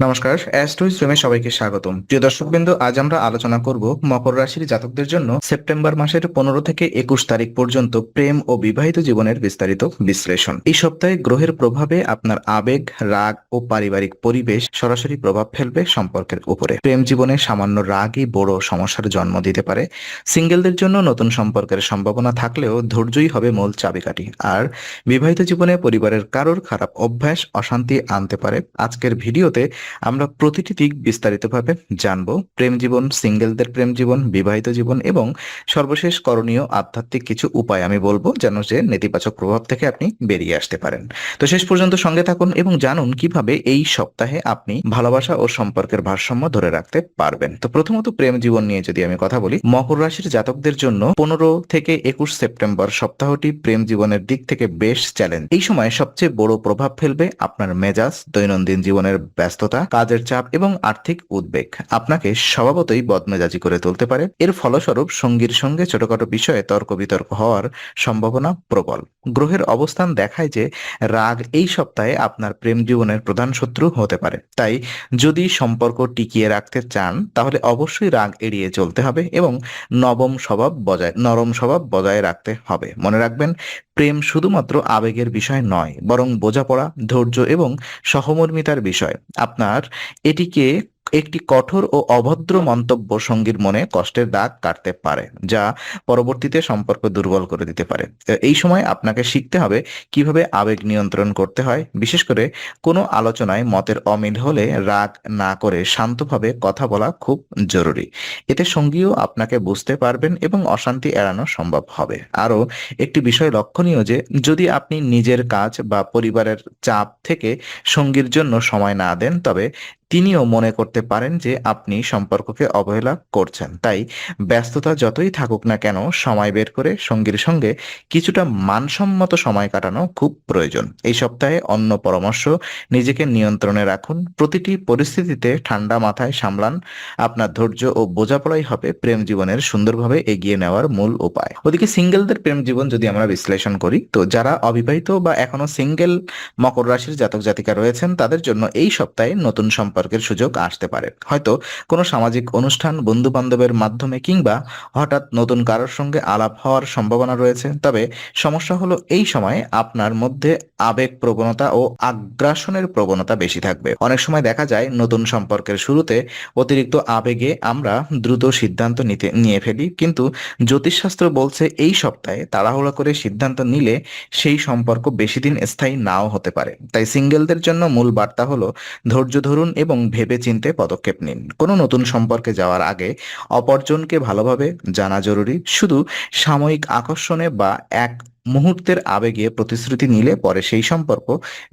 নমস্কার অ্যাস্ট্রো স্ট্রিমে সবাইকে স্বাগতম। প্রিয় দর্শকবৃন্দ, আজ আমরা আলোচনা করব মকর রাশির জাতকদের জন্য সেপ্টেম্বর মাসের পনেরো থেকে একুশ তারিখ পর্যন্ত প্রেম ও বিবাহিত জীবনের বিস্তারিত বিশ্লেষণ। এই সপ্তাহে গ্রহের প্রভাবে আপনার আবেগ, রাগ ও পারিবারিক পরিবেশ সরাসরি প্রভাব ফেলবে সম্পর্কের উপরে। প্রেম জীবনে সামান্য রাগই বড় সমস্যার জন্ম দিতে পারে। সিঙ্গেলদের জন্য নতুন সম্পর্কের সম্ভাবনা থাকলেও ধৈর্যই হবে মূল চাবিকাঠি। আর বিবাহিত জীবনে পরিবারের কারোর খারাপ অভ্যাস, অশান্তি আনতে পারে। আজকের ভিডিওতে আমরা প্রতিটি দিক বিস্তারিতভাবে জানব। প্রেম জীবন, সিঙ্গেলদের প্রেম জীবন, বিবাহিত জীবন এবং সর্বশেষ করণীয় আধ্যাত্মিক কিছু উপায় আমি বলব যেন যে নেতিবাচক প্রভাব থেকে আপনি বেরিয়ে আসতে পারেন। তো শেষ পর্যন্ত সঙ্গে থাকুন এবং জানুন কীভাবে এই সপ্তাহে আপনি ভালোবাসা ও সম্পর্কের ভারসাম্য ধরে রাখতে পারবেন। তো প্রথমত প্রেম জীবন নিয়ে যদি আমি কথা বলি, মকর রাশির জাতকদের জন্য পনেরো থেকে একুশ সেপ্টেম্বর সপ্তাহটি প্রেম জীবনের দিক থেকে বেশ চ্যালেঞ্জ এই সময় সবচেয়ে বড় প্রভাব ফেলবে আপনার মেজাজ, দৈনন্দিন জীবনের ব্যস্ততা কাজের চাপ এবং আর্থিক উদ্বেগ আপনাকে স্বভাবতই বদমেজাজি করে তুলতে পারে। এর ফলস্বরূপ সঙ্গীর সঙ্গে ছোটখাটো বিষয়ে তর্ক বিতর্ক হওয়ার সম্ভাবনা প্রবল। গ্রহের অবস্থান দেখায় যে রাগ এই সপ্তাহে আপনার প্রেম জীবনের প্রধান শত্রু হতে পারে। তাই যদি সম্পর্ক টিকিয়ে রাখতে চান, তাহলে অবশ্যই রাগ এড়িয়ে চলতে হবে এবং নবম স্বভাব বজায়, নরম স্বভাব বজায় রাখতে হবে। মনে রাখবেন প্রেম শুধুমাত্র আবেগের বিষয় নয় বরং বোঝাপড়া ধৈর্য এবং সহমর্মিতার বিষয়। আপনার এটিকে একটি কঠোর ও অভদ্র মন্তব্য সঙ্গীর মনে কষ্টের দাগ কাটতে পারে, যা পরবর্তীতে সম্পর্ক দুর্বল করে দিতে পারে। এই সময় আপনাকে শিখতে হবে কীভাবে আবেগ নিয়ন্ত্রণ করতে হয়। বিশেষ করে কোনো আলোচনায় মতের অমিল হলে রাগ না করে শান্তভাবে কথা বলা খুব জরুরি। এতে সঙ্গীও আপনাকে বুঝতে পারবেন এবং অশান্তি এড়ানো সম্ভব হবে। আরও একটি বিষয় লক্ষণীয় যে, যদি আপনি নিজের কাজ বা পরিবারের চাপ থেকে সঙ্গীর জন্য সময় না দেন, তবে তিনিও মনে করতে পারেন যে আপনি সম্পর্ককে অবহেলা করছেন। তাই ব্যস্ততা যতই থাকুক না কেন, সময় বের করে সঙ্গীর সঙ্গে কিছুটা মানসম্মত সময় কাটানো খুব প্রয়োজন। এই সপ্তাহে অন্য পরামর্শ, নিজেকে নিয়ন্ত্রণে রাখুন। প্রতিটি পরিস্থিতিতে ঠান্ডা মাথায় সামলান। আপনার ধৈর্য ও বোঝাপড়াই হবে প্রেম জীবনের সুন্দরভাবে এগিয়ে নেওয়ার মূল উপায়। ওদিকে সিঙ্গেলদের প্রেম জীবন যদি আমরা বিশ্লেষণ করি, তো যারা অবিবাহিত বা এখনও সিঙ্গেল মকর রাশির জাতক জাতিকা রয়েছেন, তাদের জন্য এই সপ্তাহে নতুন সম্পর্কের সুযোগ আসতে পারে। হয়তো কোনো সামাজিক অনুষ্ঠান বন্ধু বান্ধবের মাধ্যমে কিংবা হঠাৎ নতুন কারোর সঙ্গে আলাপ হওয়ার সম্ভাবনা রয়েছে। তবে সমস্যা হলো এই সময় আপনার মধ্যে আবেগ প্রবণতা ও আগ্রাসনের প্রবণতা বেশি থাকবে। অনেক সময় দেখা যায় নতুন সম্পর্কের শুরুতে অতিরিক্ত আবেগে আমরা দ্রুত সিদ্ধান্ত নিতে, নিয়ে ফেলি। কিন্তু জ্যোতিষশাস্ত্র বলছে এই সপ্তাহে তাড়াহুড়া করে সিদ্ধান্ত নিলে সেই সম্পর্ক বেশি দিন স্থায়ী নাও হতে পারে। তাই সিঙ্গেলদের জন্য মূল বার্তা হলো, ধৈর্য ধরুন এবং ভেবে চিনতে পদক্ষেপ নিন। কোনো নতুন সম্পর্কে যাওয়ার আগে অপরজনকে ভালোভাবে জানা জরুরি। শুধু সাময়িক আকর্ষণে বা এক মুহূর্তের আবেগে প্রতিশ্রুতি নিলে পরে সেই সম্পর্ক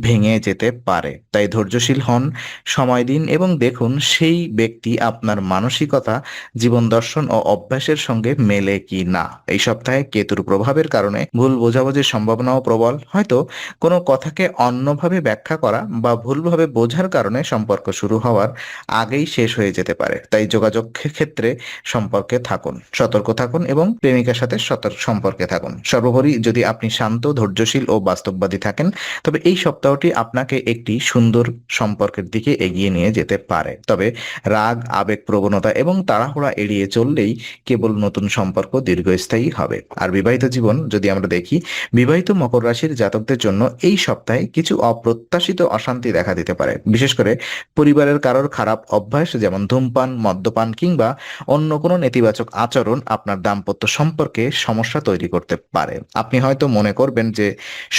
ভেঙে যেতে পারে। তাই ধৈর্যশীল হন, সময় দিন এবং দেখুন সেই ব্যক্তি আপনার মানসিকতা, জীবন দর্শন ও অভ্যাসের সঙ্গে মেলে কি না। এই সপ্তাহে কেতুর প্রভাবের কারণে ভুল বোঝাবুঝির সম্ভাবনাও প্রবল। হয়তো কোনো কথাকে অন্যভাবে ব্যাখ্যা করা বা ভুলভাবে বোঝার কারণে সম্পর্ক শুরু হওয়ার আগেই শেষ হয়ে যেতে পারে। তাই যোগাযোগ ক্ষেত্রে সম্পর্কে থাকুন, সতর্ক থাকুন এবং প্রেমিকার সাথে সতর্ক সম্পর্কে থাকুন। সর্বোপরি যদি আপনি শান্ত, ধৈর্যশীল ও বাস্তববাদী থাকেন, তবে এই সপ্তাহটি আপনাকে একটি সুন্দর সম্পর্কের দিকে এগিয়ে নিয়ে যেতে পারে। তবে রাগ, আবেগ, প্রবণতা এবং তাড়াহুড়া এড়িয়ে চললেই কেবল নতুন সম্পর্ক দীর্ঘস্থায়ী হবে। আর বিবাহিত জীবন যদি আমরা দেখি, বিবাহিত মকর রাশির জাতকদের জন্য এই সপ্তাহে কিছু অপ্রত্যাশিত অশান্তি দেখা দিতে পারে। বিশেষ করে পরিবারের কারোর খারাপ অভ্যাস, যেমন ধূমপান, মদ্যপান কিংবা অন্য কোনো নেতিবাচক আচরণ আপনার দাম্পত্য সম্পর্কে সমস্যা তৈরি করতে পারে। আপনি হয়তো মনে করবেন যে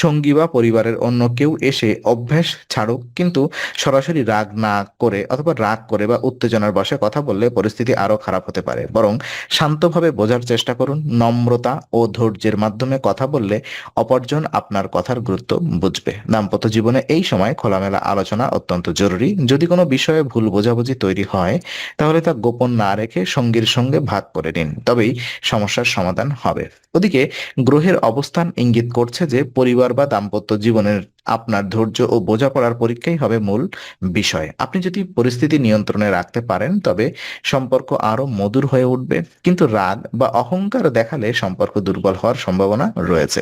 সঙ্গী বা পরিবারের অন্য কেউ এসে অভ্যাস ছাড়ুক, কিন্তু সরাসরি রাগ না করে অথবা রাগ করে বা উত্তেজনার বসে কথা বললে পরিস্থিতি আরও খারাপ হতে পারে। বরং শান্তভাবে বোঝার চেষ্টা করুন, নম্রতা ও ধৈর্যের মাধ্যমে কথা বললে অপরজন আপনার কথার গুরুত্ব বুঝবে। দাম্পত্য জীবনে এই সময় খোলামেলা আলোচনা অত্যন্ত জরুরি। যদি কোনো বিষয়ে ভুল বোঝাবুঝি তৈরি হয়, তাহলে তা গোপন না রেখে সঙ্গীর সঙ্গে ভাগ করে নিন, তবেই সমস্যার সমাধান হবে। ওদিকে গ্রহের অবস্থা অবস্থান ইঙ্গিত করছে যে পরিবার বা দাম্পত্য জীবনের আপনার ধৈর্য ও বোঝাপড়ার পরীক্ষাই হবে মূল বিষয়। আপনি যদি পরিস্থিতি নিয়ন্ত্রণে রাখতে পারেন, তবে সম্পর্ক আরও মধুর হয়ে উঠবে। কিন্তু রাগ বা অহংকার দেখালে সম্পর্ক দুর্বল হওয়ার সম্ভাবনা রয়েছে।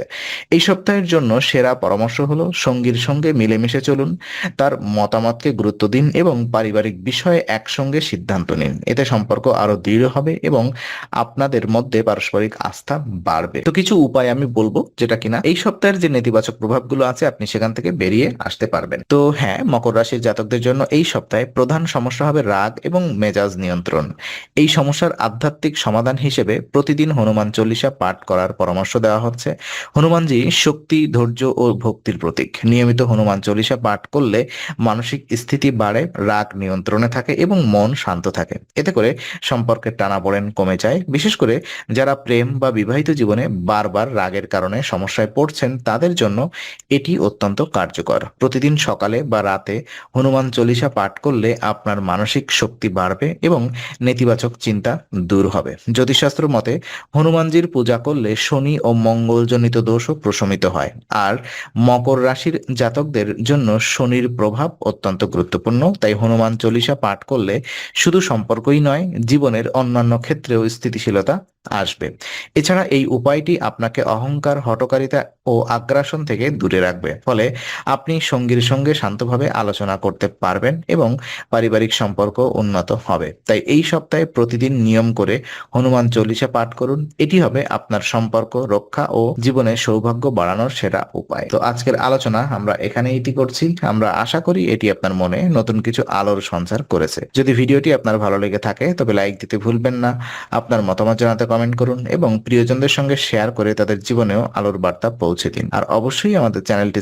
এই সপ্তাহের জন্য সেরা পরামর্শ হলো সঙ্গীর সঙ্গে মিলেমিশে চলুন, তার মতামতকে গুরুত্ব দিন এবং পারিবারিক বিষয়ে একসঙ্গে সিদ্ধান্ত নিন। এতে সম্পর্ক আরও দৃঢ় হবে এবং আপনাদের মধ্যে পারস্পরিক আস্থা বাড়বে। তো কিছু উপায় আমি বলব যেটা কিনা এই সপ্তাহের যে নেতিবাচক প্রভাবগুলো আছে, আপনি সেখান থেকে বেরিয়ে আসতে পারবেন। তো হ্যাঁ মকর রাশির জাতকদের জন্য এই সপ্তাহে প্রধান সমস্যা হবে রাগ এবং মেজাজ নিয়ন্ত্রণ। এই সমস্যার আধ্যাত্মিক সমাধান হিসেবে প্রতিদিন হনুমান চল্লিশা পাঠ করার পরামর্শ দেওয়া হচ্ছে। হনুমানজি শক্তি, ধৈর্য ও ভক্তির প্রতীক। নিয়মিত হনুমান চল্লিশা পাঠ করলে মানসিক স্থিতি বাড়ে, রাগ নিয়ন্ত্রণে থাকে এবং মন শান্ত থাকে। এতে করে সম্পর্কের টানাপোড়েন কমে যায়। বিশেষ করে যারা প্রেম বা বিবাহিত জীবনে বারবার রাগের কারণে সমস্যায় পড়ছেন, তাদের জন্য এটি অত্যন্ত কার্যকর। প্রতিদিন সকালে বা রাতে হনুমান চল্লিশা পাঠ করলে আপনার মানসিক শক্তি বাড়বে এবং নেতিবাচক চিন্তা দূর হবে। জ্যোতিষশাস্ত্র মতে হনুমানজির পূজা করলে শনি ও মঙ্গলজনিত দোষও প্রশমিত হয়। আর মকর রাশির জাতকদের জন্য শনির প্রভাব অত্যন্ত গুরুত্বপূর্ণ, তাই হনুমান চল্লিশা পাঠ করলে শুধু সম্পর্কই নয়, জীবনের অন্যান্য ক্ষেত্রেও স্থিতিশীলতা আসবে। এছাড়া এই উপায়টি আপনাকে অহংকার হটকারিতা ও আগ্রাসন থেকে দূরে রাখবে। ফলে আপনি সঙ্গীর সঙ্গে শান্তভাবে আলোচনা করতে পারবেন এবং পারিবারিক সম্পর্ক উন্নত হবে। তাই এই সপ্তাহে প্রতিদিন নিয়ম করে হনুমান চল্লিশা পাঠ করুন। এটি হবে আপনার সম্পর্ক রক্ষা ও জীবনে সৌভাগ্য বাড়ানোর সেরা উপায়। তো আজকের আলোচনা আমরা এখানে এটি করছি। আমরা আশা করি এটি আপনার মনে নতুন কিছু আলোর সঞ্চার করেছে। যদি ভিডিওটি আপনার ভালো লেগে থাকে, তবে লাইক দিতে ভুলবেন না, আপনার মতামত জানাতে কমেন্ট করুন এবং প্রিয়জনদের সঙ্গে শেয়ার করে তাদের জীবনেও আলোর বার্তা পৌঁছে দিন। আর অবশ্যই আমাদের চ্যানেলটি